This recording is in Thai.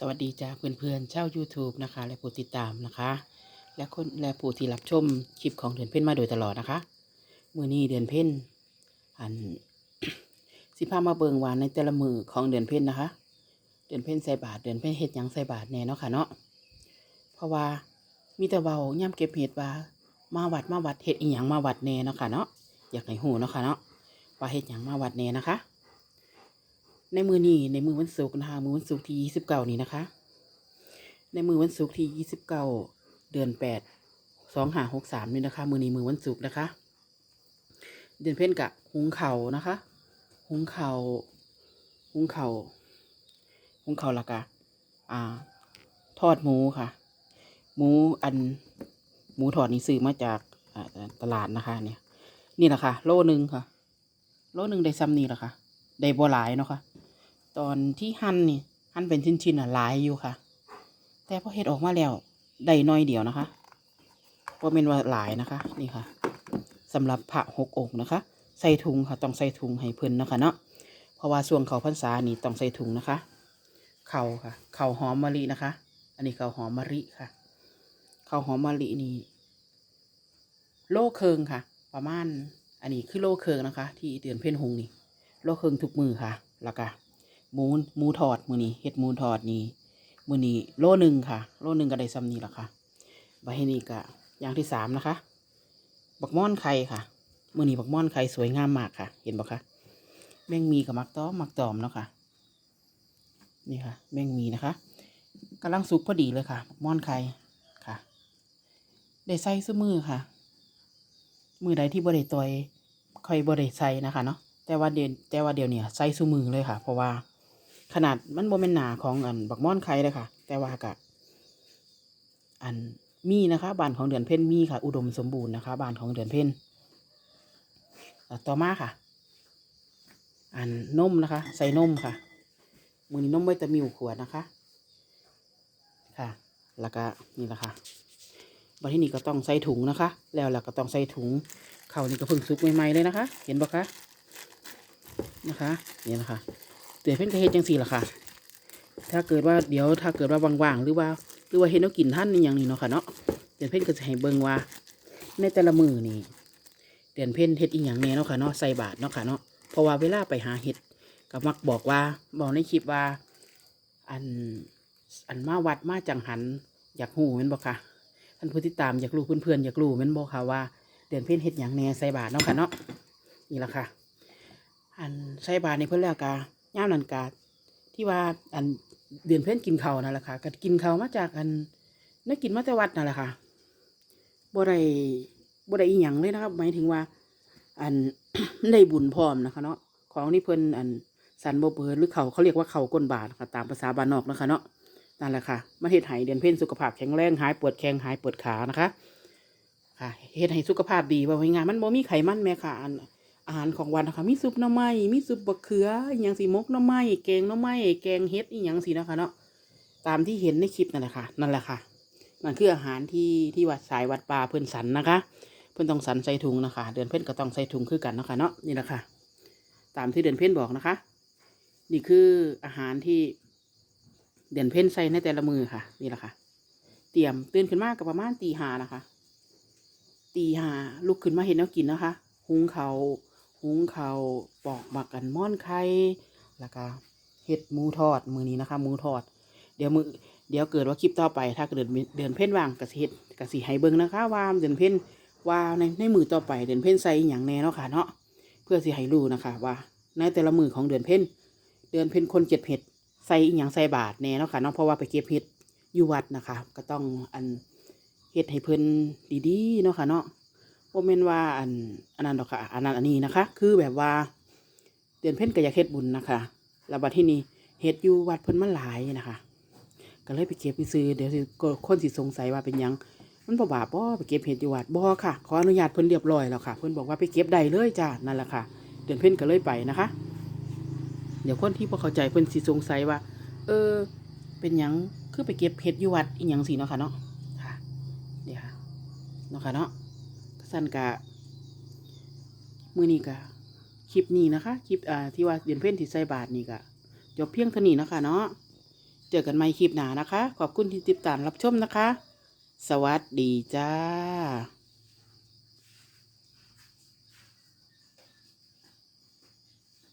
สวัสดีจ้าเพื่อนๆเช่า YouTube นะคะ และผู้ติดตามนะคะ และคนและผู้ที่รับชมคลิปของเดือนเพ่นมาโดยตลอดนะคะมือนี้เดือนเพ่นอันสิพามาเบิงวานในแต่ละมือของเดือนเพ่นนะคะ เดือนเพ่นใส่บาทเดือนเพ่นเฮ็ดยังใส่บาทแน่เนาะค่ะเนาะเพราะว่ามีแต่เบาย่ำเก็บเห็ดว่ามาวัดมาวัดเฮ็ดอีหยังมาวัดแน่เนาะค่ะเนาะอยากให้หูเนาะค่ะเนาะว่าเฮ็ดหยังมาวัดแน่นะคะ ในมือนี้ในมือวันศุกร์นะคะมือวันศุกร์ที่ยี่สิบเก้านี้นะคะ ในมือวันศุกร์ที่ยี่สิบเก้าเดือนแปดสองหาหกสามนี่นะคะ มือนี้มือวันศุกร์นะคะ เดือนเพ่นกะหุงเข่านะคะ หุงเข่าวหุงเข่าหุงเข่าละกะอ่า ทอดหมูค่ะ หมูอันหมูทอดนี่ซื้อมาจากตลาดนะคะ เนี่ย นี่แหละค่ะ โลหนึ่งค่ะ โลหนึ่งได้ซ้ำนี่แหละค่ะได้บ่หลายเนาะค่ะ ตอนที่หั่นนี่หั่นเป็นชิ้นๆอะหลายอยู่ค่ะ แต่พอเฮ็ดออกมาแล้วได้น้อยเดียวนะคะว่าะเป็นว่าหลายนะคะ นี่ค่ะสำหรับพระหกองค์นะคะ ใส่ถุงค่ะต้องใส่ถุงให้เพิ่นนะคะเนาะเพราะว่าส่วนเขาพรรษานี่ต้องใส่ถุงนะคะ เข่าค่ะ เข่าหอมมะลินะคะ อันนี้เข่าหอมมะลิค่ะ เข่าหอมมะลินี่โลเคิงค่ะ ประมาณ อันนี้คือโลเคิงนะคะ ที่เดือนเพ่นหงนี่ โลเคิงทุกมือค่ะแล้วก็ หมูหมูทอดมือนี้เฮ็ดหมูทอดนี่มือนี้โลหนึ่งค่ะ โลหนึ่งก็ได้ซ้ำนี้แล้วค่ะใบนี้ก็อย่างที่สามนะคะ บักม่อนไข่ค่ะมือนี้บักม่อนไข่สวยงามมากค่ะ เห็นบ่คะแมงมีกับมักต้อมมักตอมเนาะค่ะ นี่ค่ะ แมงมีนะคะกำลังสุกพอดีเลยค่ะบักม่อนไข่ค่ะ ได้ใส่ซื้อมือค่ะ มือใดที่บ่ได้ตอยค่อยบ่ได้ใส่นะคะเนาะแต่ว่าเดี๋ยวแต่ว่าเดี๋ยวเนี่ยใส่ซูมือเลยค่ะ เพราะว่า ขนาดมันโบเป็นหนาของอันบักม่อนไข่เลยค่ะ แต่ว่ากะอันมีนะคะบานของเดือนเพ่นมีค่ะ อุดมสมบูรณ์นะคะบานของเดือนเพ่นต่อมาค่ะ อันนมนะคะ ใส่นมค่ะ มือนี้นมไวตามิวขวดนะคะ ค่ะ แล้วก็นี่แหละค่ะบัดที่นี่ก็ต้องใส่ถุงนะคะ แล้วเราก็ต้องใส่ถุงเขานี่ก็เพิ่งซุกใหม่ๆเลยนะคะ เห็นปะคะนะคะ นี่นะคะ เตือนเพ่นกระเฮ็ดจังสี่ละค่ะ ถ้าเกิดว่าเดี๋ยวถ้าเกิดว่าว่างๆหรือว่าหรือว่าเห็นเอากินท่านนี่อย่างนี้เนาะค่ะเนาะเตือนเพ่นก็จะให้เบิ่งว่า ในแต่ละมือนี่เตือนเพ่นเฮ็ดอีหยังแน่เนาะค่ะเนาะใส่บาทเนาะค่ะเนาะเพราะว่าเวลาไปหาเห็ดก็มักบอกว่าบอกในคลิปว่า อันอันมาวัดมาจังหันอยากหูแม่นบอกค่ะท่านผู้ติดตามอยากรู้เพื่อนๆอยากรู้แม่นบอกค่ะว่าเดือนเพ่นเฮ็ดหยังแน่ใส่บาทเนาะค่ะเนาะนี่ละค่ะ อันใส่บาทในเพื่อนแล้วกา ย่ามนันกาที่ว่าอันเดือนเพื่อนกินเขานั่นแหละค่ะก็กินเขามาจากอันนักกินมาแต่วัดนั่นแหละค่ะบ่ได้บ่ได้อีหยังเลยนะครับ หมายถึงว่า อันได้บุญพร้อมนะคะ เนาะของนี่เพิ่นอันสันบ่เปิดหรือเขาเขาเรียกว่าเขาก้นบาทค่ะตามภาษาบ้านนอกนะคะเนาะนั่นแหละค่ะมาเฮ็ดให้เดือนเพ่นสุขภาพแข็งแรงหายปวดแข้งหายปวดขานะคะ ค่ะเฮ็ดให้สุขภาพดีว่าไว้งานมันบ่มีไขมันแม่ค่ะอัน อาหารของวันนะคะ มีซุปหน่อไม้มีซุปบะเขืออหย่างสีมกหน่อไม้แกงหน่อไม้แกงเฮ็ดอีหยังสีนะคะเนาะตามที่เห็นในคลิปนั่นแหละค่ะนั่นแหละค่ะนั่นคืออาหารที่ที่วัดสายวัดป่าเพื่อนสันนะคะ เพื่อนต้องสันใส่ถุงนะคะ เดือนเพ่นก็ต้องใส่ถุงคือกันนะคะเนาะนี่แหละค่ะ ตามที่เดือนเพ่นบอกนะคะ นี่คืออาหารที่เดือนเพ่นใส่ในแต่ละมือค่ะ นี่แหละค่ะ เตรียมตื่นขึ้นมากกับประมาณตีหานะคะ ตีหาลุกขึ้นมาเห็นแล้วกินนะคะ หุงเขา หุงเขาวปอกหมักกันม่อนไข่แล้วก็เห็ดหมูทอดมือนี้นะคะหมูทอด เดี๋ยวมือเดี๋ยวเกิดว่าคลิปต่อไป ถ้าเกิดเดือนเพ่นว่างกสิเฮ็ดกสิให้เบิงนะคะว่าเดือนเพ่นว่าในในมือต่อไปเดือนเพ่นใส่อหย่างแน่เนาะค่ะเนาะเพื่อสิให้รู้นะคะ ว่า ในแต่ละมือของเดือนเพ่นเดือนเพ่นคนเจ็ดเห็ดใส่อหย่างใส่บาทแน่เนาะค่ะเนาะเพราะว่าไปเก็บเห็ดอยู่วัดนะคะ ก็ต้องอันเฮ็ดให้เพิ่นดีๆเนาะค่ะเนาะ โมเมนว่าอันอันนั้นดอกค่ะ อันนั้นอันนี้นะคะ คือแบบว่าเดือนเพ่นก็อยากเฮ็ดบุญนะคะแล้วบัดที่นี่เฮ็ดอยู่วัดเพิ่นมันหลายนะคะ ก็เลยไปเก็บไปซื้อเดี๋ยวสิคนสิสงสัยว่าเป็นหยัง มันบ่บาปบ่ไปเก็บเห็ดอยู่วัดบ่ค่ะ ขออนุญาตเพิ่นเรียบร้อยแล้วค่ะ เพิ่นบอกว่าไปเก็บได้เลยจ้านั่นแหละค่ะ เดือนเพ่นก็เลยไปนะคะ เดี๋ยวคนที่บ่เข้าใจเพิ่นสิสงสัยว่า เออ เป็นหยังคือไปเก็บเห็ดอยู่วัดอีหยังสิเนาะค่ะเนาะค่ะเดี๋ยวค่ะเนาะค่ะเนาะ สั้นกะมือนี้กะคลิปนี้นะคะ คลิปอ่าที่ว่าเดือนเพ่นที่ใส่บาทนี่กะจบเพียงเท่านี้นะคะ เนาะเจอกันใหม่คลิปหน้านะคะ ขอบคุณที่ติดตามรับชมนะคะ สวัสดีจ้า